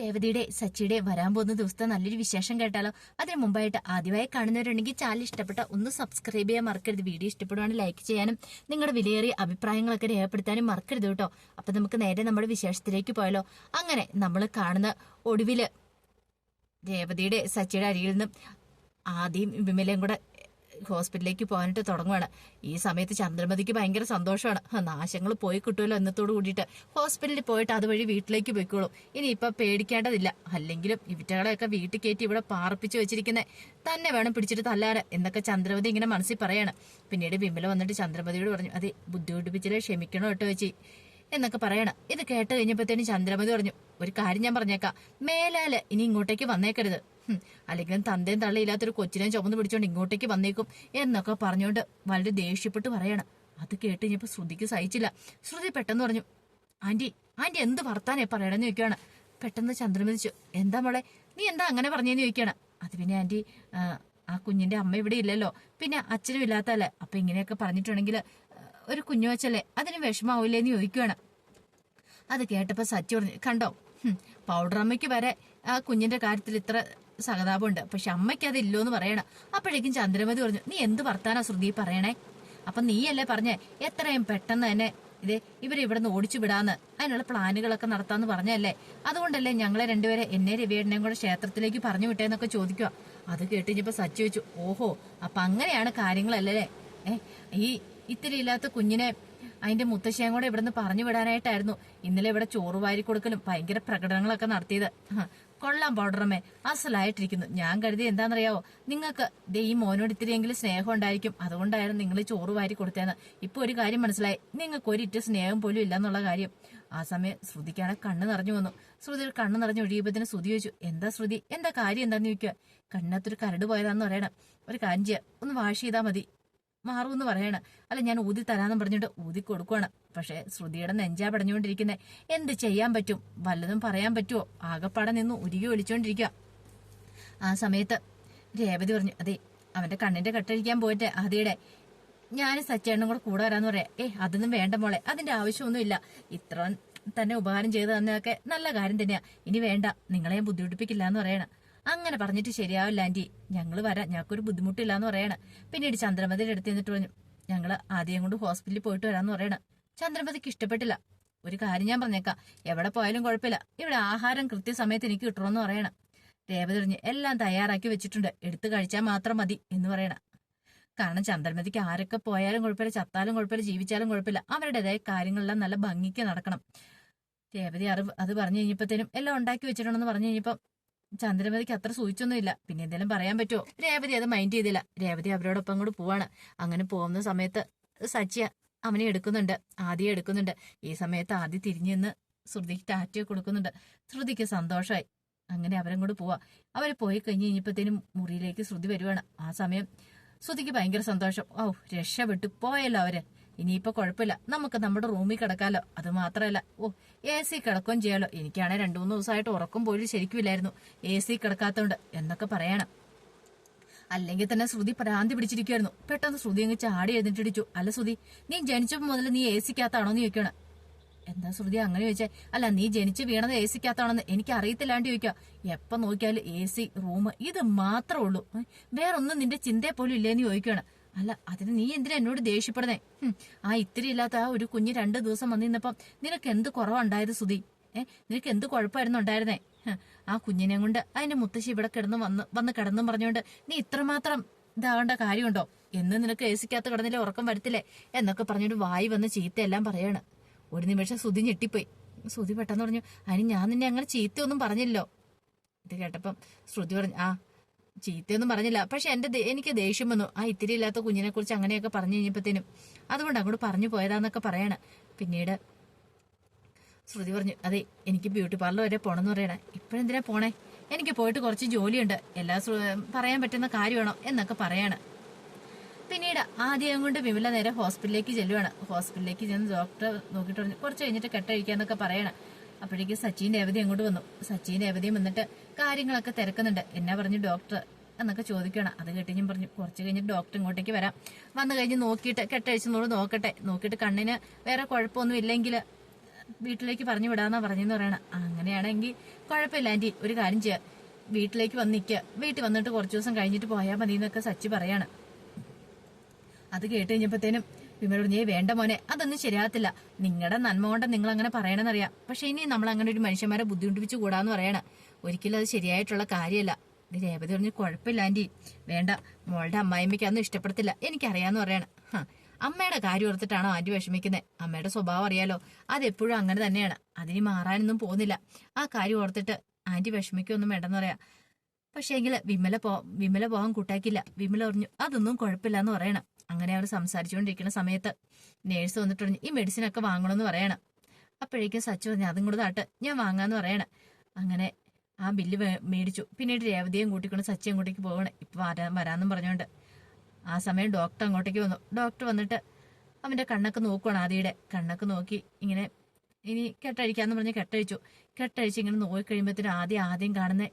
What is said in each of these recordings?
രേവതിയുടെ സച്ചിയുടെ വരാൻ പോകുന്ന ദിവസത്തെ നല്ലൊരു വിശേഷം കേട്ടാലോ? അതിന് മുമ്പായിട്ട് ആദ്യമായി കാണുന്നവരുണ്ടെങ്കിൽ ചാനൽ ഇഷ്ടപ്പെട്ട ഒന്ന് സബ്സ്ക്രൈബ് ചെയ്യാൻ മറക്കരുത്. വീഡിയോ ഇഷ്ടപ്പെടുവാണെങ്കിൽ ലൈക്ക് ചെയ്യാനും നിങ്ങളുടെ വിലയേറിയ അഭിപ്രായങ്ങളൊക്കെ രേഖപ്പെടുത്താനും മറക്കരുത് കേട്ടോ. അപ്പൊ നമുക്ക് നേരെ നമ്മുടെ വിശേഷത്തിലേക്ക് പോയാലോ. അങ്ങനെ നമ്മൾ കാണുന്ന ഒടുവിൽ രേവതിയുടെ സച്ചിയുടെ അരിയിൽ നിന്നും ആദ്യം വിമലയും കൂടെ ഹോസ്പിറ്റലിലേക്ക് പോകാനായിട്ട് തുടങ്ങുവാണ്. ഈ സമയത്ത് ചന്ദ്രമതിക്ക് ഭയങ്കര സന്തോഷമാണ്. നാശങ്ങൾ പോയി കിട്ടുമല്ലോ എന്നത്തോട് കൂടിയിട്ട് ഹോസ്പിറ്റലിൽ പോയിട്ട് അതുവഴി വീട്ടിലേക്ക് പോയിക്കോളൂ. ഇനി ഇപ്പൊ പേടിക്കേണ്ടതില്ല. അല്ലെങ്കിലും ഇവറ്റകളെയൊക്കെ വീട്ടിൽ കയറ്റി ഇവിടെ പാർപ്പിച്ചു വെച്ചിരിക്കുന്നത് തന്നെ വേണം പിടിച്ചിട്ട് തല്ലാറ് എന്നൊക്കെ ചന്ദ്രമതി ഇങ്ങനെ മനസ്സിൽ പറയാണ്. പിന്നീട് വിമല വന്നിട്ട് ചന്ദ്രമതിയോട് പറഞ്ഞു അതെ ബുദ്ധിമുട്ടിപ്പിച്ചില്ലേ ക്ഷമിക്കണോ കേട്ടോ വെച്ചി എന്നൊക്കെ പറയണം. ഇത് കേട്ട് കഴിഞ്ഞപ്പോഴത്തേനും ചന്ദ്രമതി പറഞ്ഞു ഒരു കാര്യം ഞാൻ പറഞ്ഞേക്കാം. മേലാൽ ഇനി ഇങ്ങോട്ടേക്ക് വന്നേക്കരുത്. ഹും, അല്ലെങ്കിലും തന്തയും തള്ളിയില്ലാത്തൊരു കൊച്ചിനെ ചുമന്ന് പിടിച്ചോണ്ട് ഇങ്ങോട്ടേക്ക് വന്നേക്കും എന്നൊക്കെ പറഞ്ഞുകൊണ്ട് വളരെ ദേഷ്യപ്പെട്ട് പറയണം. അത് കേട്ട് കഴിഞ്ഞപ്പോ ശ്രുതിക്ക് സഹിച്ചില്ല. ശ്രുതി പെട്ടെന്ന് പറഞ്ഞു ആന്റി ആന്റി എന്ത് വർത്താനേ പറയണെന്ന് ചോദിക്കുകയാണ്. പെട്ടെന്ന് ചന്ദ്രമതി ചോ- എന്താ മോളെ നീ എന്താ അങ്ങനെ പറഞ്ഞെന്ന് ചോദിക്കുകയാണ്. അത് പിന്നെ ആന്റി ആ, കുഞ്ഞിന്റെ അമ്മ ഇവിടെ ഇല്ലല്ലോ. പിന്നെ അച്ഛനും ഇല്ലാത്തല്ലേ അപ്പൊ ഇങ്ങനെയൊക്കെ പറഞ്ഞിട്ടുണ്ടെങ്കിൽ ഒരു കുഞ്ഞു വെച്ചല്ലേ അതിന് വിഷമാവില്ലേന്ന് ചോദിക്കുകയാണ്. അത് കേട്ടപ്പോ സച്ചി പറഞ്ഞു കണ്ടോ പൗഡർ അമ്മയ്ക്ക് വരെ ആ കുഞ്ഞിന്റെ കാര്യത്തിൽ ഇത്ര സഹതാപമുണ്ട്. പക്ഷെ അമ്മയ്ക്ക് അത് ഇല്ലോന്ന് പറയണം. അപ്പോഴേക്കും ചന്ദ്രമതി പറഞ്ഞു നീ എന്ത് വർത്താനാ ശ്രുതി പറയണേ? അപ്പൊ നീയല്ലേ പറഞ്ഞേ എത്രയും പെട്ടെന്ന് തന്നെ ഇതേ ഇവരെ ഇവിടെ നിന്ന് ഓടിച്ചു വിടാന്ന് അതിനുള്ള പ്ലാനുകളൊക്കെ നടത്താന്ന് പറഞ്ഞല്ലേ. അതുകൊണ്ടല്ലേ ഞങ്ങളെ രണ്ടുപേരെ എന്നെ രവിയേടനെയും കൂടെ ക്ഷേത്രത്തിലേക്ക് പറഞ്ഞു വിട്ടേന്നൊക്കെ ചോദിക്കുക അത് കേട്ട് കഴിഞ്ഞപ്പോ സച്ചി വെച്ചു ഓഹോ അപ്പൊ അങ്ങനെയാണ് കാര്യങ്ങളല്ലേ ഏ ഈ ഇത്തിരി ഇല്ലാത്ത കുഞ്ഞിനെ അതിന്റെ മുത്തശ്ശിയും കൂടെ ഇവിടുന്ന് പറഞ്ഞു വിടാനായിട്ടായിരുന്നു ഇന്നലെ ഇവിടെ ചോറ് വാരി കൊടുക്കലും ഭയങ്കര പ്രകടനങ്ങളൊക്കെ നടത്തിയത്. കൊള്ളാം പൗഡറമ്മേ. അസലായിട്ടിരിക്കുന്നു. ഞാൻ കരുതി എന്താണെന്നറിയാവോ? നിങ്ങൾക്ക് ദേ ഈ മോനോട് ഇത്തിരിയെങ്കിലും സ്നേഹം ഉണ്ടായിരിക്കും. അതുകൊണ്ടായിരുന്നു നിങ്ങൾ ചോറ് വാരി കൊടുത്തേന്ന് ഇപ്പൊ ഒരു കാര്യം മനസ്സിലായി. നിങ്ങൾക്ക് ഒരിറ്റ സ്നേഹം പോലും ഇല്ലെന്നുള്ള കാര്യം. ആ സമയം ശ്രുതിക്കാണ് കണ്ണ് നിറഞ്ഞു വന്നു. ശ്രുതി കണ്ണ് നിറഞ്ഞു ഒഴിയുമ്പോൾ ശ്രുതി ചോദിച്ചു എന്താ ശ്രുതി? എന്താ കാര്യം എന്താന്ന് ചോദിക്കുക കണ്ണത്തൊരു കരട് പോയതാന്ന് പറയണം. ഒരു കാഞ്ചിയ ഒന്ന് വാഷ് ചെയ്താൽ മതി. മാറുമെന്ന് പറയണ. അല്ല ഞാൻ ഊതി തരാന്ന് പറഞ്ഞിട്ട് ഊതി കൊടുക്കുവാണ്. പക്ഷെ ശ്രുതിയുടെ നെഞ്ചാ പടഞ്ഞുകൊണ്ടിരിക്കുന്നെ. എന്ത് ചെയ്യാൻ പറ്റും? വല്ലതും പറയാൻ പറ്റുമോ ആകപ്പാടെ നിന്ന് ഉരുകി ഒലിച്ചോണ്ടിരിക്കുക ആ സമയത്ത് രേവതി പറഞ്ഞു അതെ അവന്റെ കണ്ണിന്റെ കെട്ടഴിക്കാൻ പോയിട്ട് അതിയുടെ ഞാൻ സച്ചേണ്ണും കൂടെ കൂടെ വരാന്ന് പറയാം. ഏ അതൊന്നും വേണ്ട മോളെ അതിന്റെ ആവശ്യമൊന്നുമില്ല. ഇത്ര തന്നെ ഉപകാരം ചെയ്തു തന്നതൊക്കെ നല്ല കാര്യം തന്നെയാ. ഇനി വേണ്ട നിങ്ങളെ ഞാൻ ബുദ്ധിമുട്ടിപ്പിക്കില്ല എന്ന് പറയണ. അങ്ങനെ പറഞ്ഞിട്ട് ശരിയാവില്ല ആന്റി. ഞങ്ങൾ വരാം ഞങ്ങൾക്കൊരു ബുദ്ധിമുട്ടില്ല എന്ന് പറയണ. പിന്നീട് ചന്ദ്രമതിയുടെ അടുത്ത് നിന്നിട്ട് പറഞ്ഞു ഞങ്ങൾ ആദ്യം കൊണ്ട് ഹോസ്പിറ്റലിൽ പോയിട്ട് വരാന്ന് പറയണ. ചന്ദ്രമതിക്ക് ഇഷ്ടപ്പെട്ടില്ല. ഒരു കാര്യം ഞാൻ പറഞ്ഞേക്കാം. എവിടെ പോയാലും കുഴപ്പമില്ല. ഇവിടെ ആഹാരം കൃത്യസമയത്ത് എനിക്ക് കിട്ടണമെന്ന് പറയണം. രേവതി പറഞ്ഞു എല്ലാം തയ്യാറാക്കി വെച്ചിട്ടുണ്ട്. എടുത്തു കഴിച്ചാൽ മാത്രം മതി എന്ന് പറയണ. കാരണം ചന്ദ്രമതിക്ക് ആരൊക്കെ പോയാലും കുഴപ്പമില്ല ചത്താലും കുഴപ്പമില്ല ജീവിച്ചാലും കുഴപ്പമില്ല. അവരുടേതായ കാര്യങ്ങളെല്ലാം നല്ല ഭംഗിക്ക് നടക്കണം. രേവതി അറിവ് അത് പറഞ്ഞു കഴിഞ്ഞപ്പോഴത്തേനും എല്ലാം ഉണ്ടാക്കി വെച്ചിട്ടുണ്ടെന്ന് പറഞ്ഞു കഴിഞ്ഞപ്പം ചന്ദ്രമതിക്ക് അത്ര സൂചിച്ചൊന്നുമില്ല. പിന്നെ എന്തെങ്കിലും പറയാൻ പറ്റുമോ? രേവതി അത് മൈൻഡ് ചെയ്തില്ല. രേവതി അവരോടൊപ്പം കൂടെ പോവാണ്. അങ്ങനെ പോകുന്ന സമയത്ത് സച്ചിയ അവനെ എടുക്കുന്നുണ്ട് ആദ്യം എടുക്കുന്നുണ്ട്. ഈ സമയത്ത് ആദ്യം തിരിഞ്ഞു നിന്ന് ശ്രുതിക്ക് ടാറ്റോ കൊടുക്കുന്നുണ്ട്. ശ്രുതിക്ക് സന്തോഷമായി അങ്ങനെ അവരും കൂടെ പോവാ. അവർ പോയി കഴിഞ്ഞ് കഴിഞ്ഞപ്പോഴത്തേനും മുറിയിലേക്ക് ശ്രുതി വരുവാണ്. ആ സമയം ശ്രുതിക്ക് ഭയങ്കര സന്തോഷം. ഓ രക്ഷപ്പെട്ടു. പോയല്ലോ അവർ. ഇനിയിപ്പോ കുഴപ്പമില്ല. നമുക്ക് നമ്മുടെ റൂമിൽ കിടക്കാലോ. അത് മാത്രമല്ല. ഓ എ സി കിടക്കുകയും ചെയ്യാലോ. എനിക്കാണെ രണ്ടു മൂന്ന് ദിവസമായിട്ട് ഉറക്കം പോലും ശരിക്കുമില്ലായിരുന്നു. എ സി കിടക്കാത്തോണ്ട് എന്നൊക്കെ പറയണം. അല്ലെങ്കിൽ തന്നെ ശ്രുതി പ്രാന്തി പിടിച്ചിരിക്കുവായിരുന്നു. പെട്ടെന്ന് ശ്രുതി അങ്ങ് ചാടി എഴുന്നിട്ടിടിച്ചു അല്ല ശ്രുതി നീ ജനിച്ചപ്പോൾ മുതൽ നീ എ സിക്കകത്താണോ എന്ന് ചോദിക്കണം എന്താ ശ്രുതി അങ്ങനെ ചോദിച്ചേ? അല്ല നീ ജനിച്ച് വീണത് എ സിക്കകത്താണെന്ന് എനിക്ക് അറിയത്തില്ലാണ്ട് ചോദിക്കാം എപ്പോ നോക്കിയാലും എ സി റൂം ഇത് മാത്രമേ ഉള്ളൂ. വേറൊന്നും നിന്റെ ചിന്തയെ പോലും ഇല്ലേന്ന് ചോദിക്കണം അല്ല അതിന് നീ എന്തിനാ എന്നോട് ദേഷ്യപ്പെടുന്നേ? ആ ഇത്തിരി ഇല്ലാത്ത ആ ഒരു കുഞ്ഞ് രണ്ട് ദിവസം വന്നിരുന്നപ്പം നിനക്ക് എന്ത് കുറവുണ്ടായത് സുധി ഏ നിനക്ക് എന്ത് കുഴപ്പമായിരുന്നു ഉണ്ടായിരുന്നേ? ആ കുഞ്ഞിനെ കൊണ്ട് അതിന്റെ മുത്തശ്ശി ഇവിടെ കിടന്ന് വന്ന് വന്ന് കിടന്നും പറഞ്ഞുകൊണ്ട് നീ ഇത്രമാത്രം ഇതാവേണ്ട കാര്യമുണ്ടോ? എന്ന് നിനക്ക് കിടന്നില്ല കിടന്നില്ലേ ഉറക്കം വരത്തില്ലേ? എന്നൊക്കെ പറഞ്ഞിട്ട് വായി വന്ന് ചീത്തയെല്ലാം പറയാണ്. ഒരു നിമിഷം സുതി ഞെട്ടിപ്പോയി. സുതി പെട്ടെന്ന് പറഞ്ഞു അതിന് ഞാൻ നിന്നെ അങ്ങനെ ചീത്തയൊന്നും പറഞ്ഞില്ലോ ഇത് കേട്ടപ്പം ശ്രുതി പറഞ്ഞു ആ ചീത്തയൊന്നും പറഞ്ഞില്ല. പക്ഷെ എന്റെ എനിക്ക് ദേഷ്യം വന്നു. ആ ഇത്തിരി ഇല്ലാത്ത കുഞ്ഞിനെ കുറിച്ച് അങ്ങനെയൊക്കെ പറഞ്ഞു കഴിഞ്ഞപ്പോഴത്തേനും അതുകൊണ്ട് അങ്ങോട്ട് പറഞ്ഞു പോയതാന്നൊക്കെ പറയാണ്. പിന്നീട് ശ്രുതി പറഞ്ഞു അതെ എനിക്ക് ബ്യൂട്ടി പാർലർ വരെ പോണെന്ന് പറയണേ. ഇപ്പോഴെന്തിനാ പോണേ? എനിക്ക് പോയിട്ട് കുറച്ച് ജോലിയുണ്ട്. എല്ലാ പറയാൻ പറ്റുന്ന കാര്യമാണോ എന്നൊക്കെ പറയാണ്. പിന്നീട് ആദ്യം കൊണ്ട് വിമല നേരെ ഹോസ്പിറ്റലിലേക്ക് ചെല്ലുവാണ്. ഹോസ്പിറ്റലിലേക്ക് ചെന്ന് ഡോക്ടർ നോക്കിയിട്ട് പറഞ്ഞു കുറച്ച് കഴിഞ്ഞിട്ട് കെട്ടഴിക്കാന്നൊക്കെ പറയണം. അപ്പോഴേക്ക് സച്ചിൻ രേവതി അങ്ങോട്ട് വന്നു. സച്ചിൻ രേവതിയും വന്നിട്ട് കാര്യങ്ങളൊക്കെ തിരക്കുന്നുണ്ട്. എന്നാ പറഞ്ഞു ഡോക്ടർ എന്നൊക്കെ ചോദിക്കണം അത് കേട്ട് ഞാൻ പറഞ്ഞു കുറച്ച് കഴിഞ്ഞിട്ട് ഡോക്ടർ ഇങ്ങോട്ടേക്ക് വരാം. വന്നു കഴിഞ്ഞ് നോക്കിയിട്ട് കെട്ടഴിച്ചെന്നോട് നോക്കട്ടെ. നോക്കിയിട്ട് കണ്ണിന് വേറെ കുഴപ്പമൊന്നും ഇല്ലെങ്കിൽ വീട്ടിലേക്ക് പറഞ്ഞു വിടാന്നാ പറഞ്ഞെന്ന് പറയണ. അങ്ങനെയാണെങ്കിൽ കുഴപ്പമില്ല ആന്റി. ഒരു കാര്യം ചെയ്യാം. വീട്ടിലേക്ക് വന്ന് നിൽക്കുക വീട്ടിൽ വന്നിട്ട് കുറച്ചു ദിവസം കഴിഞ്ഞിട്ട് പോയാൽ മതി എന്നൊക്കെ സച്ചി പറയാണ്. അത് കേട്ട് കഴിഞ്ഞപ്പോഴത്തേനും വിമല നീ വേണ്ട മോനെ അതൊന്നും ശരിയാകത്തില്ല. നിങ്ങളുടെ നന്മ കൊണ്ട് നിങ്ങൾ അങ്ങനെ പറയണമെന്നറിയാം പക്ഷെ ഇനി നമ്മൾ അങ്ങനെ ഒരു മനുഷ്യന്മാരെ ബുദ്ധിമുട്ടിപ്പിച്ച് കൂടാന്ന് പറയണം. ഒരിക്കലും അത് ശരിയായിട്ടുള്ള കാര്യമല്ല രേവതി പറഞ്ഞു കുഴപ്പമില്ല ആന്റി. വേണ്ട മോളുടെ അമ്മായിമ്മയ്ക്ക് അതൊന്നും ഇഷ്ടപ്പെടത്തില്ല. എനിക്കറിയാന്ന് പറയണം. അമ്മയുടെ കാര്യം ഓർത്തിട്ടാണോ ആന്റി വിഷമിക്കുന്നത് അമ്മയുടെ സ്വഭാവം അറിയാലോ. അതെപ്പോഴും അങ്ങനെ തന്നെയാണ്. അതിന് മാറാനൊന്നും പോകുന്നില്ല. ആ കാര്യം ഓർത്തിട്ട് ആന്റി വിഷമിക്കൊന്നും വേണ്ടെന്ന് പറയാ. പക്ഷേ എങ്കിൽ വിമല പോ വിമല പോകാൻ കൂട്ടാക്കില്ല. വിമല പറഞ്ഞു അതൊന്നും കുഴപ്പമില്ല എന്ന് പറയണം. അങ്ങനെ അവർ സംസാരിച്ചുകൊണ്ടിരിക്കുന്ന സമയത്ത് നേഴ്സ് വന്നിട്ട് പറഞ്ഞു ഈ മെഡിസിൻ ഒക്കെ വാങ്ങണമെന്ന് പറയണം. അപ്പോഴേക്കും സച്ചു പറഞ്ഞു അതും കൂടെ താട്ട്. ഞാൻ വാങ്ങാന്ന് പറയണം. അങ്ങനെ ആ ബില്ല് മേടിച്ചു. പിന്നീട് രേവതിയും കൂട്ടിക്കൊണ്ട് സച്ചിയും കൂട്ടിക്ക് പോകണം ഇപ്പൊ വരാ വരാന്നും പറഞ്ഞുകൊണ്ട് ആ സമയം ഡോക്ടർ അങ്ങോട്ടേക്ക് വന്നു. ഡോക്ടർ വന്നിട്ട് അവന്റെ കണ്ണൊക്കെ നോക്കുവാണ് ആദിയുടെ. കണ്ണൊക്കെ നോക്കി ഇങ്ങനെ ഇനി കെട്ടഴിക്കാന്ന് പറഞ്ഞ് കെട്ടഴിച്ചു. കെട്ടഴിച്ച് ഇങ്ങനെ നോക്കി കഴിയുമ്പോഴത്തേനും ആദ്യം ആദ്യം കാണുന്ന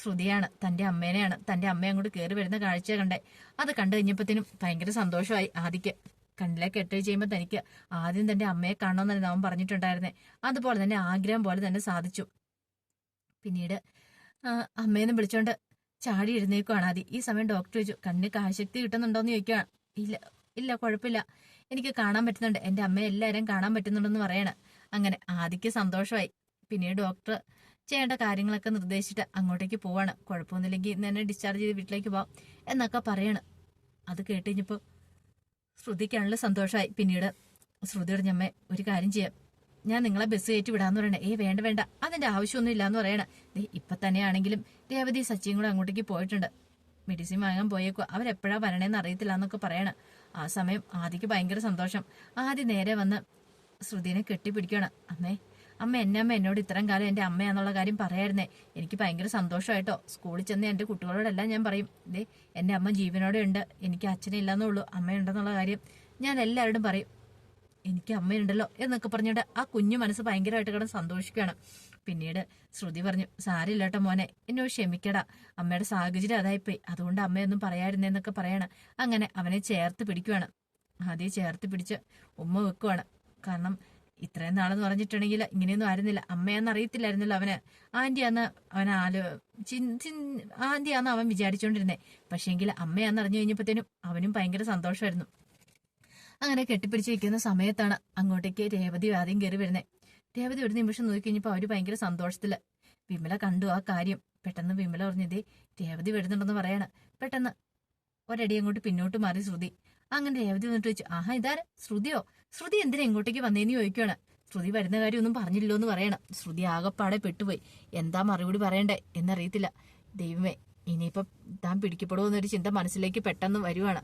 ശ്രുതിയാണ് തന്റെ അമ്മേനെയാണ്. തന്റെ അമ്മയെ അങ്ങോട്ട് കയറി വരുന്ന കാഴ്ച കണ്ടേ. അത് കണ്ടു കഴിഞ്ഞപ്പോഴത്തേനും ഭയങ്കര സന്തോഷമായി ആദിക്ക്. കണ്ണിലെ കെട്ടഴിച്ച് ചെയ്യുമ്പോൾ തനിക്ക് ആദ്യം തന്റെ അമ്മയെ എന്നല്ല അവൻ പറഞ്ഞിട്ടുണ്ടായിരുന്നേ. അതുപോലെ തന്നെ ആഗ്രഹം പോലെ തന്നെ സാധിച്ചു. പിന്നീട് അമ്മേനെ വിളിച്ചോണ്ട് ചാടി എഴുന്നേക്കുവാണ് ആദ്യം ഈ സമയം ഡോക്ടർ ചോദിച്ചു കണ്ണിന് കാശക്തി കിട്ടുന്നുണ്ടോന്ന് ചോദിക്കുകയാണ് ഇല്ല ഇല്ല കുഴപ്പമില്ല. എനിക്ക് കാണാൻ പറ്റുന്നുണ്ട്. എന്റെ അമ്മയെ എല്ലാവരും കാണാൻ പറ്റുന്നുണ്ടെന്ന് പറയണ. അങ്ങനെ ആദിക്ക് സന്തോഷമായി. പിന്നീട് ഡോക്ടർ ചെയ്യേണ്ട കാര്യങ്ങളൊക്കെ നിർദ്ദേശിച്ചിട്ട് അങ്ങോട്ടേക്ക് പോവാണ്. കുഴപ്പമൊന്നുമില്ലെങ്കിൽ ഇന്ന് തന്നെ ഡിസ്ചാർജ് ചെയ്ത് വീട്ടിലേക്ക് പോവാം എന്നൊക്കെ പറയണ്. അത് കേട്ട് കഴിഞ്ഞപ്പോൾ ശ്രുതിക്കാണല്ലോ സന്തോഷമായി. പിന്നീട് ശ്രുതിയുടെ ഞമ്മ ഒരു കാര്യം ചെയ്യാം. ഞാൻ നിങ്ങളെ ബസ് കയറ്റി വിടാന്ന് പറയണേ. ഏ വേണ്ട വേണ്ട. അതിന്റെ ആവശ്യമൊന്നും ഇല്ലാന്ന് പറയണേ. ദേ ഇപ്പൊ തന്നെയാണെങ്കിലും രേവതി സച്ചിയും കൂടെ അങ്ങോട്ടേക്ക് പോയിട്ടുണ്ട്. മെഡിസിൻ വാങ്ങാൻ പോയേക്കോ അവരെപ്പോഴാ വരണേന്ന് അറിയത്തില്ല എന്നൊക്കെ പറയണ. ആ സമയം ആദിക്ക് ഭയങ്കര സന്തോഷം. ആദ്യം നേരെ വന്ന് ശ്രുതിനെ കെട്ടിപ്പിടിക്കണം അമ്മേ അമ്മ എന്നെ അമ്മ എന്നോട് ഇത്രയും കാലം എന്റെ അമ്മയാന്നുള്ള കാര്യം പറയായിരുന്നേ. എനിക്ക് ഭയങ്കര സന്തോഷമായിട്ടോ സ്കൂളിൽ ചെന്ന് എന്റെ കുട്ടികളോടെല്ലാം ഞാൻ പറയും. ദേ എന്റെ അമ്മ ജീവനോടെ ഉണ്ട് എനിക്ക് അച്ഛനില്ലാന്നുള്ളൂ. അമ്മയുണ്ടെന്നുള്ള കാര്യം ഞാൻ എല്ലാവരോടും പറയും. എനിക്ക് അമ്മയുണ്ടല്ലോ എന്നൊക്കെ പറഞ്ഞിട്ട് ആ കുഞ്ഞു മനസ്സ് ഭയങ്കരമായിട്ട് കിടന്ന് സന്തോഷിക്കുകയാണ്. പിന്നീട് ശ്രുതി പറഞ്ഞു സാരില്ല കേട്ടോ മോനെ എന്നോട് ക്ഷമിക്കടാ. അമ്മയുടെ സാഹചര്യം അതായിപ്പോയി. അതുകൊണ്ട് അമ്മയൊന്നും പറയായിരുന്നേന്നൊക്കെ പറയണം. അങ്ങനെ അവനെ ചേർത്ത് പിടിക്കുവാണ്. ആദ്യം ചേർത്ത് പിടിച്ച് ഉമ്മ വെക്കുവാണ്. കാരണം ഇത്രയും നാളെന്ന് പറഞ്ഞിട്ടുണ്ടെങ്കിൽ ഇങ്ങനെയൊന്നും ആയിരുന്നില്ല. അമ്മയാന്ന് അറിയത്തില്ലായിരുന്നല്ലോ അവന്. ആന്റിയാന്ന് അവൻ ആലോ ആന്റിയാന്ന് അവൻ വിചാരിച്ചോണ്ടിരുന്നേ. പക്ഷേങ്കിൽ അമ്മയാന്ന് അറിഞ്ഞു കഴിഞ്ഞപ്പോഴത്തേനും അവനും ഭയങ്കര സന്തോഷമായിരുന്നു. അങ്ങനെ കെട്ടിപ്പിടിച്ച് വെക്കുന്ന സമയത്താണ് അങ്ങോട്ടേക്ക് രേവതി ആദ്യം കയറി വരുന്നത് രേവതി ഒരു നിമിഷം നോക്കി കഴിഞ്ഞപ്പോൾ അവർ ഭയങ്കര സന്തോഷത്തിൽ. വിമല കണ്ടു ആ കാര്യം. പെട്ടെന്ന് വിമല പറഞ്ഞതേ രേവതി വരുന്നുണ്ടെന്ന് പറയാണ്. പെട്ടെന്ന് ഒരടി അങ്ങോട്ട് പിന്നോട്ട് മാറി ശ്രുതി. അങ്ങനെ രേവതി വന്നിട്ട് ചോദിച്ചു ആഹാ ഇതാര? ശ്രുതിയോ? ശ്രുതി എന്തിനാ ഇങ്ങോട്ടേക്ക് വന്നേന്ന് ചോദിക്കുകയാണ് ശ്രുതി വരുന്ന കാര്യം ഒന്നും പറഞ്ഞില്ലോ എന്ന് പറയണം. ശ്രുതി ആകപ്പാടെ പെട്ടുപോയി. എന്താ മറുപടി പറയണ്ടേ എന്നറിയത്തില്ല. ദൈവമേ ഇനിയിപ്പം താൻ പിടിക്കപ്പെടുമോ എന്നൊരു ചിന്ത മനസ്സിലേക്ക് പെട്ടെന്ന് വരുവാണ്.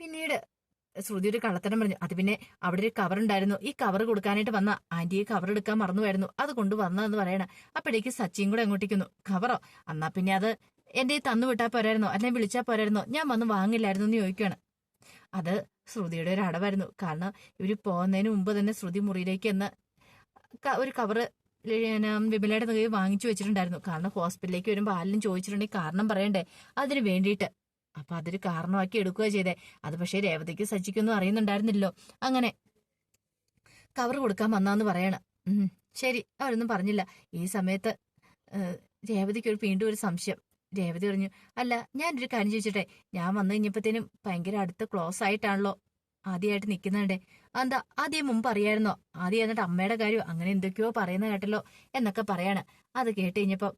പിന്നീട് ശ്രുതി ഒരു കള്ളത്തരം പറഞ്ഞു. അത് പിന്നെ അവിടെ ഒരു കവർ ഉണ്ടായിരുന്നു. ഈ കവർ കൊടുക്കാനായിട്ട് വന്ന ആന്റിയെ കവർ എടുക്കാൻ മറന്നുമായിരുന്നു അത് കൊണ്ട് വന്നതെന്ന് പറയണ അപ്പോഴേക്ക് സച്ചിയും കൂടെ അങ്ങോട്ടേക്കുന്നു കവറോ എന്നാ പിന്നെ അത് എന്റെ ഈ തന്നു വിട്ടാ പോരായിരുന്നോ? അല്ലെങ്കിൽ വിളിച്ചാ പോരായിരുന്നോ? ഞാൻ വന്ന് വാങ്ങില്ലായിരുന്നു എന്ന് ചോദിക്കുകയാണ് അത് ശ്രുതിയുടെ ഒരു അടവായിരുന്നു. കാരണം ഇവർ പോകുന്നതിന് മുമ്പ് തന്നെ ശ്രുതി മുറിയിലേക്ക് എന്ന് ഒരു കവറ് വിമലയുടെ കയ്യിൽ വാങ്ങിച്ചു വെച്ചിട്ടുണ്ടായിരുന്നു. കാരണം ഹോസ്പിറ്റലിലേക്ക് വരുമ്പോൾ ആരെങ്കിലും ചോദിച്ചിട്ടുണ്ടെങ്കിൽ കാരണം പറയണ്ടേ? അതിന് വേണ്ടിയിട്ട്. അപ്പൊ അതൊരു കാരണമാക്കി എടുക്കുക ചെയ്തേ. അത് പക്ഷേ രേവതിക്ക് സജ്ജിക്കൊന്നും അറിയുന്നുണ്ടായിരുന്നില്ലോ അങ്ങനെ കവർ കൊടുക്കാൻ വന്നാന്ന് പറയണം. ശരി അവരൊന്നും പറഞ്ഞില്ല. ഈ സമയത്ത് രേവതിക്ക് ഒരു വീണ്ടും ഒരു സംശയം. രേവതി പറഞ്ഞു അല്ല ഞാനൊരു കാര്യം ചോദിച്ചിട്ടെ. ഞാൻ വന്നു കഴിഞ്ഞപ്പോഴത്തേനും ഭയങ്കര അടുത്ത് ക്ലോസ് ആയിട്ടാണല്ലോ ആദ്യമായിട്ട് നിൽക്കുന്നുണ്ടേ എന്താ ആദ്യം മുമ്പ് അറിയായിരുന്നോ? ആദ്യം എന്നിട്ട് അമ്മയുടെ കാര്യം അങ്ങനെ എന്തൊക്കെയോ പറയുന്ന കേട്ടല്ലോ എന്നൊക്കെ പറയാണ്. അത് കേട്ട് കഴിഞ്ഞപ്പോ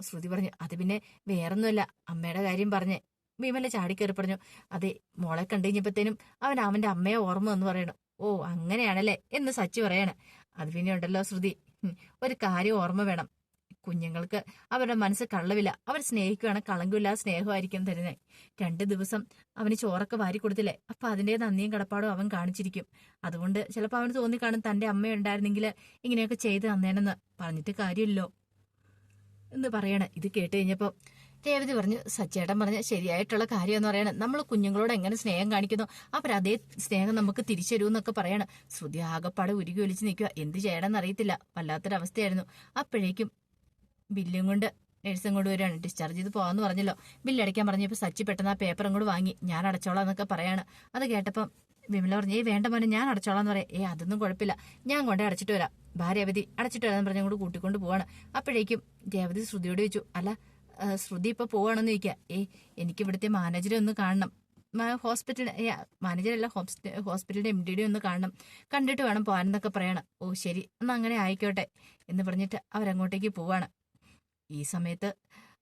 ശ്രുതി പറഞ്ഞു അത് പിന്നെ വേറൊന്നുമല്ല. അമ്മയുടെ കാര്യം പറഞ്ഞേ വിമല ചാടിക്കയറി പറഞ്ഞു അതെ മോളെ കണ്ടുകഴിഞ്ഞപ്പോഴത്തേനും അവൻ അവന്റെ അമ്മയെ ഓർമ്മ എന്ന് പറയണു. ഓ അങ്ങനെയാണല്ലേ? എന്ന് സച്ചി പറയാണ്. അത് പിന്നെ ഉണ്ടല്ലോ ശ്രുതി. ഒരു കാര്യം ഓർമ്മ വേണം. കുഞ്ഞുങ്ങൾക്ക് അവരുടെ മനസ്സ് കള്ളവില്ല അവർ സ്നേഹിക്കുകയാണ് കളങ്കമില്ലാതെ സ്നേഹമായിരിക്കും തരുന്നത് രണ്ട് ദിവസം അവന് ചോറൊക്കെ വാരി കൊടുത്തില്ലേ? അപ്പൊ അതിന്റെ നന്ദിയും കടപ്പാടും അവൻ കാണിച്ചിരിക്കും. അതുകൊണ്ട് ചിലപ്പോൾ അവന് തോന്നിക്കാണും തന്റെ അമ്മ ഉണ്ടായിരുന്നെങ്കിൽ ഇങ്ങനെയൊക്കെ ചെയ്ത് തന്നേനെന്ന് പറഞ്ഞിട്ട് കാര്യമില്ലോ. എന്ന് പറയണേ. ഇത് കേട്ട് കഴിഞ്ഞപ്പോ രേവതി പറഞ്ഞു സച്ചേട്ടൻ പറഞ്ഞ ശരിയായിട്ടുള്ള കാര്യം എന്ന് പറയണം. നമ്മൾ കുഞ്ഞുങ്ങളോട് എങ്ങനെ സ്നേഹം കാണിക്കുന്നു? അവർ അതേ സ്നേഹം നമുക്ക് തിരിച്ചു എന്നൊക്കെ പറയണം. ശ്രുതി ആകപ്പാടെ ഉരുകി ഒലിച്ച് നിൽക്കുക എന്ത് ചെയ്യണമെന്ന് അറിയത്തില്ല. വല്ലാത്തൊരവസ്ഥയായിരുന്നു. അപ്പോഴേക്കും ബില്ലും കൊണ്ട് നേഴ്സും കൊണ്ട് വരികയാണ്. ഡിസ്ചാർജ് ചെയ്ത് പോകാമെന്ന് പറഞ്ഞല്ലോ. ബില്ല് അടയ്ക്കാൻ പറഞ്ഞപ്പോൾ സച്ചി പെട്ടെന്ന് ആ പേപ്പറും കൂടെ വാങ്ങി. ഞാൻ അടച്ചോളാം എന്നൊക്കെ പറയാണ്. അത് കേട്ടപ്പം വിമല പറഞ്ഞു ഏ വേണ്ട മോനെ ഞാൻ അടച്ചോളാം അടച്ചോളാന്ന് പറയാം. ഏ അതൊന്നും കുഴപ്പമില്ല. ഞാൻ കൊണ്ടേ അടച്ചിട്ട് വരാം. ഭാര്യ അവധി അടച്ചിട്ട് വരാമെന്ന് പറഞ്ഞു അങ്ങോട്ട് കൂട്ടിക്കൊണ്ട് പോവാണ്. അപ്പോഴേക്കും രേവതി ശ്രുതിയോട് ചോദിച്ചു അല്ല ശ്രുതി ഇപ്പൊ പോവാണെന്ന് ചോദിക്കുക ഏ എനിക്ക് ഇവിടുത്തെ മാനേജറെ ഒന്ന് കാണണം. ഹോസ്പിറ്റൽ മാനേജറല്ല ഹോസ്പിറ്റലിന്റെ എം ഡി ഒന്ന് കാണണം. കണ്ടിട്ട് വേണം പോകാനെന്നൊക്കെ പറയണം. ഓ ശരി. എന്നാ അങ്ങനെ ആയിക്കോട്ടെ എന്ന് പറഞ്ഞിട്ട് അവരങ്ങോട്ടേക്ക് പോവാണ്. ഈ സമയത്ത്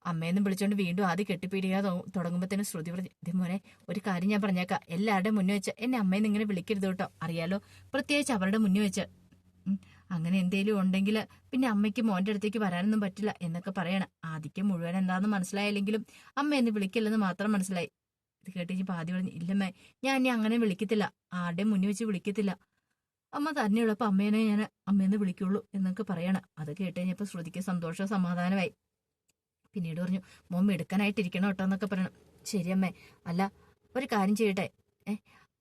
അമ്മയെന്നും വിളിച്ചോണ്ട് വീണ്ടും ആദ്യം കെട്ടിപ്പിടിക്കാതെ തുടങ്ങുമ്പോഴത്തേനും ശ്രുതി പറഞ്ഞു ഇത് ഒരു കാര്യം ഞാൻ പറഞ്ഞേക്കാം. എല്ലാവരുടെയും മുന്നേ വെച്ച് എന്നെ അമ്മയെന്ന് ഇങ്ങനെ വിളിക്കരുത് കേട്ടോ. അറിയാലോ? പ്രത്യേകിച്ച് അവരുടെ മുന്നേ വെച്ച്. അങ്ങനെ എന്തേലും ഉണ്ടെങ്കിൽ പിന്നെ അമ്മയ്ക്ക് മോന്റെ അടുത്തേക്ക് വരാനൊന്നും പറ്റില്ല എന്നൊക്കെ പറയണം. ആദിക്ക് മുഴുവൻ എന്താണെന്ന് മനസ്സിലായില്ലെങ്കിലും അമ്മ എന്ന് വിളിക്കില്ലെന്ന് മാത്രം മനസ്സിലായി. ഇത് കേട്ട് ഇനി പാതി പറഞ്ഞു ഇല്ലമ്മേ ഞാൻ ഇനി അങ്ങനെ വിളിക്കത്തില്ല. ആരുടെയും മുന്നിൽ വെച്ച് വിളിക്കത്തില്ല. അമ്മ തന്നെയുള്ളപ്പോൾ അമ്മേനെ ഞാൻ അമ്മയെന്ന് വിളിക്കുള്ളൂ എന്നൊക്കെ പറയണം. അത് കേട്ട് ശ്രുതിക്ക് സന്തോഷം സമാധാനമായി. പിന്നീട് പറഞ്ഞു മോൻ എടുക്കാനായിട്ടിരിക്കണം കേട്ടോ എന്നൊക്കെ പറയണം. ശരി അമ്മേ അല്ല ഒരു കാര്യം ചെയ്യട്ടെ.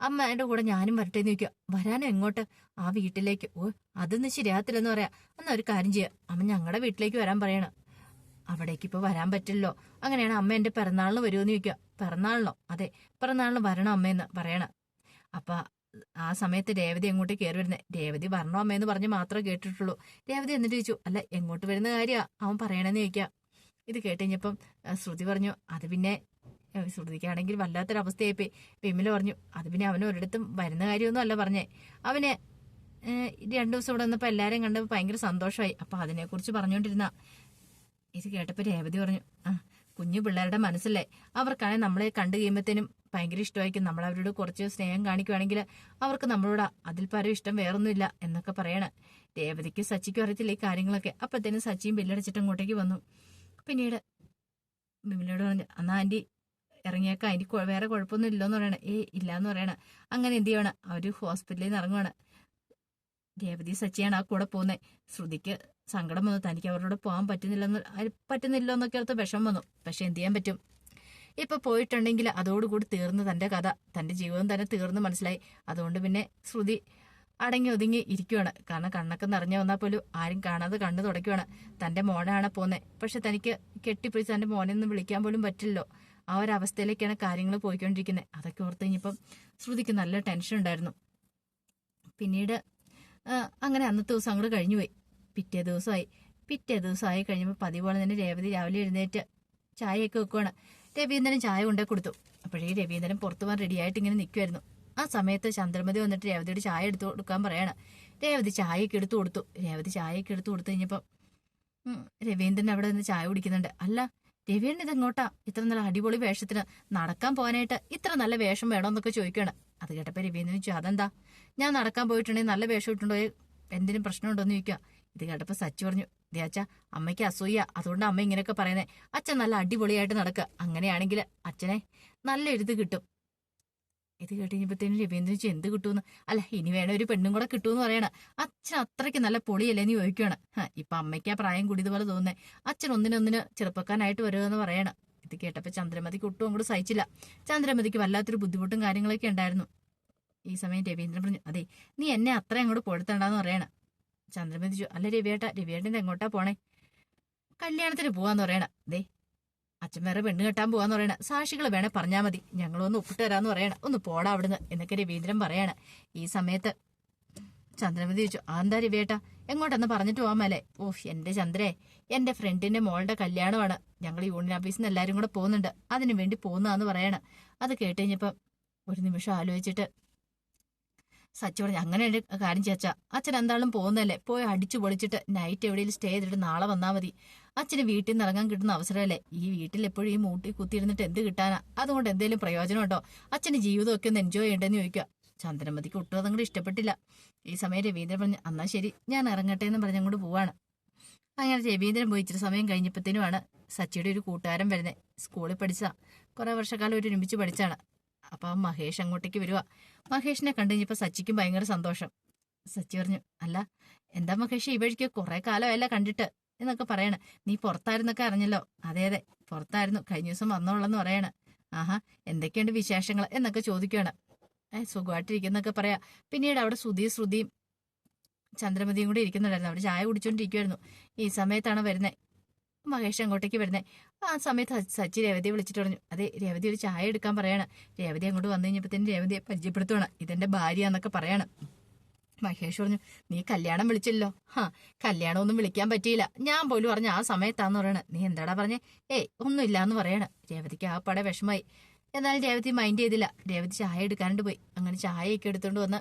ഏ എന്റെ കൂടെ ഞാനും വരട്ടെ എന്ന് ചോദിക്കുക വരാനോ എങ്ങോട്ട്? ആ വീട്ടിലേക്ക്. ഓ അതൊന്നും ശരിയാകത്തില്ലെന്ന് പറയാ. എന്നാ ഒരു കാര്യം ചെയ്യുക അമ്മ ഞങ്ങളുടെ വീട്ടിലേക്ക് വരാൻ പറയണം. അവിടേക്ക് ഇപ്പൊ വരാൻ പറ്റില്ലല്ലോ. അങ്ങനെയാണ് അമ്മ എന്റെ പിറന്നാളിന് വരുമെന്ന് ചോദിക്കുക പിറന്നാളിനോ? അതെ പിറന്നാളിന് വരണം അമ്മയെന്ന് പറയണം. അപ്പൊ ആ സമയത്ത് രേവതി എങ്ങോട്ട് കയറി വരുന്നത് രേവതി വരണോ അമ്മയെന്ന് പറഞ്ഞ് മാത്രമേ കേട്ടിട്ടുള്ളൂ. രേവതി എന്നിട്ട് ചോദിച്ചു അല്ല എങ്ങോട്ട് വരുന്ന കാര്യമാ അവൻ പറയണെന്ന് ചോദിക്കുക ഇത് കേട്ട് കഴിഞ്ഞപ്പം ശ്രുതി പറഞ്ഞു അത് പിന്നെ ശ്രുതിക്കാണെങ്കിൽ വല്ലാത്തൊരവസ്ഥയായിപ്പോയി. വിമല പറഞ്ഞു അത് പിന്നെ അവൻ ഒരിടത്തും വരുന്ന കാര്യമൊന്നും അല്ല പറഞ്ഞേ. അവന് രണ്ടു ദിവസം ഇവിടെ വന്നപ്പോൾ എല്ലാവരെയും കണ്ടപ്പോൾ ഭയങ്കര സന്തോഷമായി. അപ്പൊ അതിനെക്കുറിച്ച് പറഞ്ഞുകൊണ്ടിരുന്ന ഇത് കേട്ടപ്പോൾ രേവതി പറഞ്ഞു ആ കുഞ്ഞു പിള്ളേരുടെ മനസ്സല്ലേ? അവർക്കാണെങ്കിൽ നമ്മളെ കണ്ടു കഴിയുമ്പോഴത്തേനും ഭയങ്കര ഇഷ്ടമായിരിക്കും. നമ്മൾ അവരോട് കുറച്ച് സ്നേഹം കാണിക്കുവാണെങ്കിൽ അവർക്ക് നമ്മളോട് അതിൽ പരം ഇഷ്ടം വേറൊന്നുമില്ല എന്നൊക്കെ പറയണ. രേവതിക്ക് സച്ചിക്കും അറിയത്തില്ല ഈ കാര്യങ്ങളൊക്കെ. അപ്പത്തേനും സച്ചിയും ബില്ലടിച്ചിട്ട് അങ്ങോട്ടേക്ക് വന്നു. പിന്നീട് ബിമിലോട് പറഞ്ഞു അന്നാ ആന്റി ഇറങ്ങിയേക്കാം. അതിന് വേറെ കുഴപ്പമൊന്നും ഇല്ലെന്ന് പറയണ. ഏ ഇല്ലാന്ന് പറയണ. അങ്ങനെ എന്ത് ചെയ്യണം? അവർ ഹോസ്പിറ്റലിൽ നിന്ന് ഇറങ്ങുവാണ്. രേവതി സച്ചിയാണ് ആ കൂടെ പോകുന്നത് ശ്രുതിക്ക് സങ്കടം വന്നു. തനിക്ക് അവരോട് പോകാൻ പറ്റുന്നില്ലെന്ന് പറ്റുന്നില്ലോ എന്നൊക്കെ ഓർത്ത് വിഷം വന്നു. പക്ഷെ എന്ത് ചെയ്യാൻ പറ്റും? ഇപ്പൊ പോയിട്ടുണ്ടെങ്കിൽ അതോടുകൂടി തീർന്ന് തന്റെ കഥ. തന്റെ ജീവിതം തന്നെ തീർന്ന് മനസ്സിലായി. അതുകൊണ്ട് പിന്നെ ശ്രുതി അടങ്ങി ഒതുങ്ങി ഇരിക്കുവാണ്. കാരണം കണ്ണൊക്കെ നിറഞ്ഞു വന്നാൽ പോലും ആരും കാണാതെ കണ്ണു തുടയ്ക്കുവാണ്. തന്റെ മോനാണ് പോന്നെ. പക്ഷെ തനിക്ക് കെട്ടിപ്പിടിച്ച് തന്റെ മോനെ ഒന്നും വിളിക്കാൻ പോലും പറ്റില്ലല്ലോ. ആ ഒരു അവസ്ഥയിലേക്കാണ് കാര്യങ്ങൾ പോയിക്കൊണ്ടിരിക്കുന്നത് അതൊക്കെ ഓർത്ത് കഴിഞ്ഞപ്പം ശ്രുതിക്ക് നല്ല ടെൻഷൻ ഉണ്ടായിരുന്നു. പിന്നീട് അങ്ങനെ അന്നത്തെ ദിവസം അങ്ങോട്ട് കഴിഞ്ഞുപോയി പിറ്റേ ദിവസമായി. പിറ്റേ ദിവസമായി കഴിഞ്ഞപ്പോൾ പതിവ് പോലെ തന്നെ രേവതി രാവിലെ എഴുന്നേറ്റ് ചായയൊക്കെ വെക്കുവാണ്. രവീന്ദ്രൻ ചായ കൊണ്ടേ കൊടുത്തു. അപ്പോഴേ രവീന്ദ്രൻ പുറത്തു പോകാൻ റെഡിയായിട്ട് ഇങ്ങനെ നിൽക്കുമായിരുന്നു ആ സമയത്ത് ചന്ദ്രമതി വന്നിട്ട് രേവതിയോട് ചായ എടുത്തു കൊടുക്കാൻ പറയാണ്. രേവതി ചായയൊക്കെ എടുത്തു കൊടുത്തു. രേവതി ചായയൊക്കെ എടുത്തു കൊടുത്തു കഴിഞ്ഞപ്പം രവീന്ദ്രൻ അവിടെ നിന്ന് ചായ കുടിക്കുന്നുണ്ട്. അല്ല രവീന്ദ്രൻ ഇതെങ്ങോട്ടാ ഇത്ര നല്ല അടിപൊളി വേഷത്തിന് നടക്കാൻ പോകാനായിട്ട് ഇത്ര നല്ല വേഷം വേണമെന്നൊക്കെ ചോദിക്കുകയാണ് അത് കേട്ടപ്പോ രവീന്ദ്രൻ ചോദിച്ചു അതെന്താ? ഞാൻ നടക്കാൻ പോയിട്ടുണ്ടെങ്കിൽ നല്ല വേഷം ഇട്ടുണ്ടോ? എന്തിനും പ്രശ്നമുണ്ടോ എന്ന് ചോദിക്കുക ഇത് കേട്ടപ്പോ സച്ചു പറഞ്ഞു ദേ അച്ഛ അമ്മയ്ക്ക് അസൂയ. അതുകൊണ്ട് അമ്മ ഇങ്ങനെയൊക്കെ പറയുന്നേ അച്ഛൻ നല്ല അടിപൊളിയായിട്ട് നടക്കുക അങ്ങനെയാണെങ്കിൽ അച്ഛനെ നല്ല എഴുത്ത് കിട്ടും. ഇത് കേട്ട് കഴിഞ്ഞപ്പോഴത്തേനും രവീന്ദ്രൻ ചോദിച്ചു എന്ത് കിട്ടുമെന്ന്? അല്ല ഇനി വേണ ഒരു പെണ്ണും കൂടെ കിട്ടുമെന്ന് പറയണ. അച്ഛൻ അത്രയ്ക്ക് നല്ല പൊളിയല്ലേ എന്ന് ചോദിക്കുകയാണ് ഇപ്പൊ അമ്മയ്ക്ക് ആ പ്രായം കൂടിയതുപോലെ തോന്നുന്നേ. അച്ഛൻ ഒന്നിനൊന്നിന് ചെറുപ്പക്കാരനായിട്ട് വരുമെന്ന് പറയണ. ഇത് കേട്ടപ്പോ ചന്ദ്രമതിക്ക് ഒട്ടും അങ്ങോട്ട് സഹിച്ചില്ല. ചന്ദ്രമതിക്ക് വല്ലാത്തൊരു ബുദ്ധിമുട്ടും കാര്യങ്ങളൊക്കെ ഉണ്ടായിരുന്നു. ഈ സമയം രവീന്ദ്രൻ പറഞ്ഞു അതെ നീ എന്നെ അത്ര അങ്ങോട്ട് പൊടുത്തണ്ടെന്ന് പറയണ. ചന്ദ്രമതി അല്ല രവിയേട്ട രവിയേട്ടൻ എങ്ങോട്ടാ പോണേ? കല്യാണത്തിന് പോവാന്ന് പറയണ. ദേ അച്ഛൻ വേറെ പെണ്ണ് കെട്ടാൻ പോവാന്ന് പറയണ. സാക്ഷികൾ വേണേ പറഞ്ഞാ മതി. ഞങ്ങളൊന്ന് ഒപ്പിട്ട് തരാന്ന് പറയണ. ഒന്ന് പോടാ അവിടുന്ന് എന്നൊക്കെ രവീന്ദ്രൻ പറയണ. ഈ സമയത്ത് ചന്ദ്രമതി ചോദിച്ചു ആന്താ രവിയേട്ട? എങ്ങോട്ടെന്ന് പറഞ്ഞിട്ട് പോവാമല്ലേ ഓഹ് എന്റെ ചന്ദ്രേ എന്റെ ഫ്രണ്ടിന്റെ മോളുടെ കല്യാണമാണ്. ഞങ്ങൾ യൂണിയൻ ഓഫീസിൽ നിന്ന് എല്ലാരും കൂടെ പോകുന്നുണ്ട്. അതിനു വേണ്ടി പോകുന്നതാന്ന് പറയണ. അത് കേട്ട് കഴിഞ്ഞപ്പം ഒരു നിമിഷം ആലോചിച്ചിട്ട് സച്ചു പറഞ്ഞു അങ്ങനെ ഒരു കാര്യം ചേച്ചാ അച്ഛൻ എന്താളും പോകുന്നതല്ലേ? പോയി അടിച്ചു പൊളിച്ചിട്ട് നൈറ്റ് എവിടെയെങ്കിലും സ്റ്റേ ചെയ്തിട്ട് നാളെ വന്നാൽ മതി. അച്ഛന് വീട്ടിൽ നിന്ന് ഇറങ്ങാൻ കിട്ടുന്ന അവസരമല്ലേ? ഈ വീട്ടിൽ എപ്പോഴും ഈ മൂട്ടി കുത്തിയിരുന്നിട്ട് എന്ത് കിട്ടാനാ? അതുകൊണ്ട് എന്തെങ്കിലും പ്രയോജനം ഉണ്ടോ? അച്ഛന് ജീവിതമൊക്കെ ഒന്ന് എൻജോയ് ചെയ്യണ്ടെന്ന് ചോദിക്കുക ചന്ദ്രമതിക്ക് ഒട്ടും അതങ്ങോട്ട് ഇഷ്ടപ്പെട്ടില്ല. ഈ സമയം രവീന്ദ്രൻ പറഞ്ഞു എന്നാ ശരി ഞാൻ ഇറങ്ങട്ടെ എന്ന് പറഞ്ഞങ്ങോട്ട് പോവാണ്. അങ്ങനെ രവീന്ദ്രൻ പോയി ഇച്ചിരി സമയം കഴിഞ്ഞപ്പോഴത്തേനുമാണ് സച്ചിയുടെ ഒരു കൂട്ടുകാരൻ വരുന്നത് സ്കൂളിൽ പഠിച്ച കുറേ വർഷക്കാലം ഒരു ഒരുമിച്ച് പഠിച്ചാണ് അപ്പൊ മഹേഷ് അങ്ങോട്ടേക്ക് വരുക മഹേഷിനെ കണ്ടു കഴിഞ്ഞപ്പോ സച്ചിക്കും ഭയങ്കര സന്തോഷം. സച്ചി പറഞ്ഞു അല്ല എന്താ മഹേഷ് ഈ വഴിക്ക് കുറെ കാലമല്ല കണ്ടിട്ട് എന്നൊക്കെ പറയണ. നീ പുറത്തായിരുന്നൊക്കെ അറിഞ്ഞല്ലോ? അതെ അതെ പുറത്തായിരുന്നു. കഴിഞ്ഞ ദിവസം വന്നോളെന്ന് പറയണ. ആഹാ എന്തൊക്കെയുണ്ട് വിശേഷങ്ങൾ എന്നൊക്കെ ചോദിക്കുകയാണ്. ഏ സുഖമായിട്ടിരിക്കുന്നൊക്കെ പറയാ. പിന്നീട് അവിടെ ശ്രുതി ശ്രുതിയും ചന്ദ്രമതിയും കൂടി ഇരിക്കുന്നുണ്ടായിരുന്നു. അവിടെ ചായ കുടിച്ചോണ്ടിരിക്കുവായിരുന്നു. ഈ സമയത്താണ് വരുന്നത് മഹേഷ് അങ്ങോട്ടേക്ക് വരുന്നത് ആ സമയത്ത് സച്ചി രേവതിയെ വിളിച്ചിട്ട് പറഞ്ഞു അതെ രേവതി ഒരു ചായ എടുക്കാൻ പറയണം. രേവതി അങ്ങോട്ട് വന്നു കഴിഞ്ഞപ്പോഴത്തേന് രേവതിയെ പരിചയപ്പെടുത്തുവാണ്. ഇതെന്റെ ഭാര്യ എന്നൊക്കെ പറയണം. മഹേഷ് പറഞ്ഞു നീ കല്യാണം വിളിച്ചില്ലോ? ഹാ കല്യാണമൊന്നും വിളിക്കാൻ പറ്റിയില്ല. ഞാൻ പോലും പറഞ്ഞു ആ സമയത്താന്ന് പറയണ. നീ എന്താടാ പറഞ്ഞേ? ഏയ് ഒന്നുമില്ല എന്ന് പറയണ. രേവതിക്ക് ആ പട വിഷമായി. എന്നാൽ രേവതി മൈൻഡ് ചെയ്തില്ല. രേവതി ചായ എടുക്കാണ്ട് പോയി. അങ്ങനെ ചായയൊക്കെ എടുത്തുകൊണ്ട് വന്ന്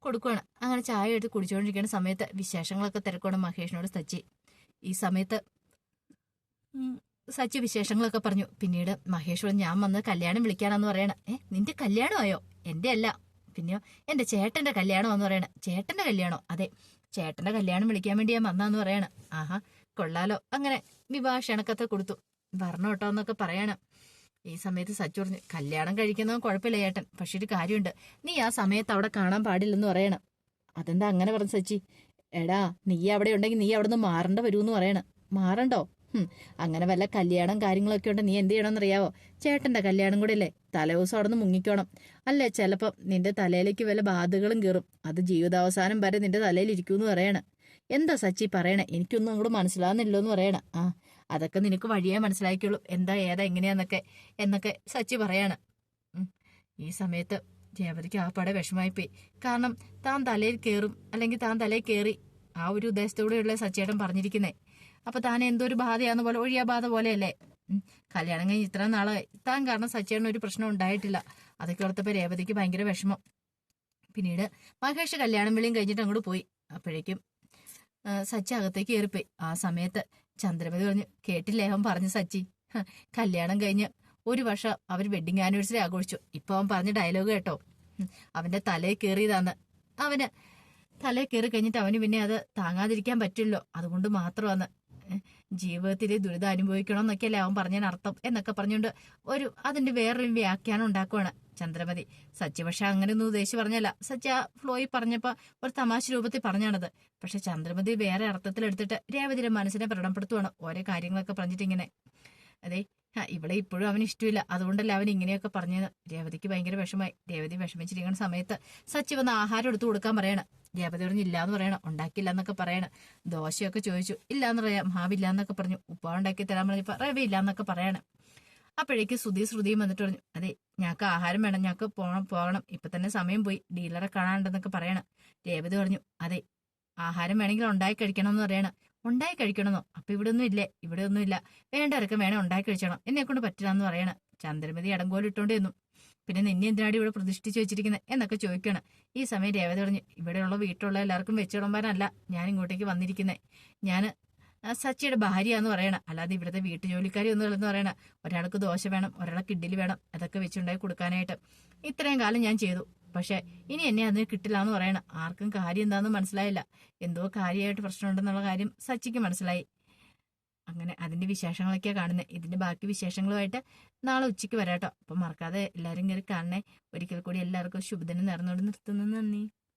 കൊടുക്കുവാണ്. അങ്ങനെ ചായ എടുത്ത് കുടിച്ചുകൊണ്ടിരിക്കുന്ന സമയത്ത് വിശേഷങ്ങളൊക്കെ തിരക്കുവാണ് മഹേഷിനോട് സച്ചി. ഈ സമയത്ത്. സത്യവിശേഷങ്ങളൊക്കെ പറഞ്ഞു. പിന്നീട് മഹേശ്വരൻ ഞാൻ വന്ന് കല്യാണം വിളിക്കാനെന്ന് പറയണ. ഏ നിന്റെ കല്യാണമായോ? എന്റെ അല്ല പിന്നെയോ? എന്റെ ചേട്ടന്റെ കല്യാണം എന്ന് പറയണ. ചേട്ടന്റെ കല്യാണോ? അതെ. ചേട്ടന്റെ കല്യാണം വിളിക്കാൻ വേണ്ടി ഞാൻ വന്നാന്ന് പറയണ. ആഹാ കൊള്ളാലോ. അങ്ങനെ വിവാഹ ക്ഷണക്കത്തെ കൊടുത്തു. വരണം കേട്ടോ എന്നൊക്കെ പറയണം. ഈ സമയത്ത് സച്ചു പറഞ്ഞു കല്യാണം കഴിക്കുന്നവൻ കുഴപ്പമില്ല ചേട്ടൻ. പക്ഷെ ഒരു കാര്യമുണ്ട്. നീ ആ സമയത്ത് അവിടെ കാണാൻ പാടില്ലെന്ന് പറയണം. അതെന്താ അങ്ങനെ പറഞ്ഞു സച്ചി? എടാ നീ അവിടെ ഉണ്ടെങ്കിൽ നീ അവിടെ നിന്ന് മാറണ്ട വരൂന്ന് പറയണ. മാറണ്ടോ? അങ്ങനെ വല്ല കല്യാണം കാര്യങ്ങളൊക്കെ ഉണ്ട് നീ എന്ത് ചെയ്യണമെന്ന് അറിയാവോ ചേട്ടന്റെ കല്യാണം കൂടെ അല്ലേ? തലേദിവസം അവിടെ നിന്ന് മുങ്ങിക്കോണം. അല്ലേ ചിലപ്പം നിന്റെ തലയിലേക്ക് വല്ല ബാധകളും കയറും അത് ജീവിതാവസാനം വരെ നിന്റെ തലയിൽ ഇരിക്കൂന്ന് പറയണ. എന്താ സച്ചി പറയണേ? എനിക്കൊന്നും അങ്ങോട്ട് മനസ്സിലാവുന്നില്ലോ എന്ന് പറയണ. ആ അതൊക്കെ നിനക്ക് വഴിയേ മനസ്സിലാക്കിയുള്ളൂ എന്താ ഏതാ എങ്ങനെയാന്നൊക്കെ എന്നൊക്കെ സച്ചി പറയാണ്. ഈ സമയത്ത് രേവതിക്ക് ആ പടെ വിഷമായിപ്പോയി കാരണം താൻ തലയിൽ കയറും അല്ലെങ്കിൽ താൻ തലയിൽ കയറി ആ ഒരു ഉദ്ദേശത്തോടെയുള്ള സച്ചേട്ടൻ പറഞ്ഞിരിക്കുന്നേ. അപ്പൊ താൻ എന്തോ ഒരു ബാധയാന്ന് പോലെ ഒഴിയാ ബാധ പോലെയല്ലേ. കല്യാണം കഴിഞ്ഞ് ഇത്ര നാളായി താൻ കാരണം സച്ചേട്ടൻ ഒരു പ്രശ്നം ഉണ്ടായിട്ടില്ല. അതൊക്കെ ഓർത്തപ്പോ രേവതിക്ക് ഭയങ്കര വിഷമം. പിന്നീട് മഹേഷ് കല്യാണം വിളിയും കഴിഞ്ഞിട്ട് അങ്ങോട്ട് പോയി. അപ്പോഴേക്കും സച്ചി അകത്തേക്ക് കയറിപ്പോയി. ആ സമയത്ത് ചന്ദ്രപതി പറഞ്ഞു കേട്ടില്ലേ? അവൻ പറഞ്ഞു സച്ചി. കല്യാണം കഴിഞ്ഞ് ഒരു വർഷം അവർ വെഡിങ് ആനിവേഴ്സറി ആഘോഷിച്ചു. ഇപ്പൊ അവൻ പറഞ്ഞ ഡയലോഗ് കേട്ടോ. അവന്റെ തലയിൽ കയറിയതാന്ന് അവന് തലയിൽ കയറി കഴിഞ്ഞിട്ട് അവന് പിന്നെ അത് താങ്ങാതിരിക്കാൻ പറ്റില്ലോ അതുകൊണ്ട് മാത്രമാണ് ജീവിതത്തിൽ ദുരിതം അനുഭവിക്കണം എന്നൊക്കെയല്ലേ അവൻ പറഞ്ഞതിന് അർത്ഥം എന്നൊക്കെ പറഞ്ഞുകൊണ്ട് ഒരു അതിന്റെ വേറൊരു വ്യാഖ്യാനം ഉണ്ടാക്കുവാണ് ചന്ദ്രമതി. സച്ചി പക്ഷെ അങ്ങനെയൊന്നും ഉദ്ദേശിച്ച് പറഞ്ഞല്ല. സച്ചി ആ ഫ്ലോയിൽ പറഞ്ഞപ്പോ ഒരു തമാശ രൂപത്തിൽ പറഞ്ഞാണത്. പക്ഷെ ചന്ദ്രമതി വേറെ അർത്ഥത്തിലെടുത്തിട്ട് രേവതിയുടെ മനസ്സിനെ പ്രകടപ്പെടുത്തുവാണ് ഓരോ കാര്യങ്ങളൊക്കെ പറഞ്ഞിട്ട് ഇങ്ങനെ അതെ ആ, ഇവിടെ ഇപ്പോഴും അവന് ഇഷ്ടമില്ല. അതുകൊണ്ടല്ല അവൻ ഇങ്ങനെയൊക്കെ പറഞ്ഞത്. രേവതിക്ക് ഭയങ്കര വിഷമായി രേവതി വിഷമിച്ചിരിക്കുന്ന സമയത്ത് സച്ചി വന്ന് ആഹാരം എടുത്തു കൊടുക്കാൻ പറയണം. രേവതി പറഞ്ഞു ഇല്ലാന്ന് പറയണം. ഉണ്ടാക്കില്ല എന്നൊക്കെ പറയണം. ദോശയൊക്കെ ചോദിച്ചു ഇല്ലാന്ന് പറയാം. മാവില്ല എന്നൊക്കെ പറഞ്ഞു. ഉപ്പ ഉണ്ടാക്കി തരാൻ പറഞ്ഞപ്പോ റവ ഇല്ല എന്നൊക്കെ പറയണം. അപ്പോഴേക്ക് ശ്രുതി ശ്രുതിയും വന്നിട്ട് പറഞ്ഞു അതെ ഞങ്ങൾക്ക് ആഹാരം വേണം. ഞങ്ങൾക്ക് പോകണം പോകണം. ഇപ്പൊ തന്നെ സമയം പോയി. ഡീലറെ കാണാണ്ടെന്നൊക്കെ പറയണം. രേവതി പറഞ്ഞു അതെ ആഹാരം വേണമെങ്കിൽ ഉണ്ടാക്കി കഴിക്കണം എന്ന് പറയണം. ഉണ്ടാക്കി കഴിക്കണമെന്നോ? അപ്പൊ ഇവിടെ ഒന്നും ഇല്ലേ? ഇവിടെ ഒന്നും ഇല്ല. വേണ്ടവരൊക്കെ വേണം ഉണ്ടാക്കി കഴിച്ചണം. എന്നെ കൊണ്ട് പറ്റില്ല എന്ന് പറയണം. ചന്ദ്രമതി ഇടങ്കോലിട്ടോണ്ട് എന്നും പിന്നെ നിന്നെ എന്തിനാടി ഇവിടെ പ്രതിഷ്ഠിച്ചു വെച്ചിരിക്കുന്നത് എന്നൊക്കെ ചോദിക്കണം. ഈ സമയം രേവതി പറഞ്ഞു ഇവിടെയുള്ള വീട്ടിലുള്ള എല്ലാവർക്കും വെച്ചിടമ്പാനല്ല ഞാൻ ഇങ്ങോട്ടേക്ക് വന്നിരിക്കുന്നത് ഞാൻ സച്ചിയുടെ ഭാര്യ എന്ന് പറയണം. അല്ലാതെ ഇവിടുത്തെ വീട്ടു ജോലിക്കാരി ഒന്നും പറയണ. ഒരാൾക്ക് ദോശ വേണം ഒരാൾക്ക് ഇഡ്ഡലി വേണം. അതൊക്കെ വെച്ചുണ്ടായി കൊടുക്കാനായിട്ട്. ഇത്രയും കാലം ഞാൻ ചെയ്തു. പക്ഷെ ഇനി എന്നെ അതിന് കിട്ടില്ല എന്ന് പറയണം. ആർക്കും കാര്യം എന്താണെന്ന് മനസ്സിലായില്ല. എന്തോ കാര്യമായിട്ട് പ്രശ്നമുണ്ടെന്നുള്ള കാര്യം സച്ചിക്ക് മനസ്സിലായി. അങ്ങനെ അതിന്റെ വിശേഷങ്ങളൊക്കെ കാണുന്നത് ഇതിന്റെ ബാക്കി വിശേഷങ്ങളുമായിട്ട് നാളെ ഉച്ചയ്ക്ക് വരാട്ടോ. അപ്പൊ മറക്കാതെ എല്ലാവരും കയറി കാണണേ. ഒരിക്കൽ കൂടി എല്ലാവർക്കും ശുഭദിനം നേർന്നുകൊണ്ട് നിർത്തുന്നു. നന്ദി.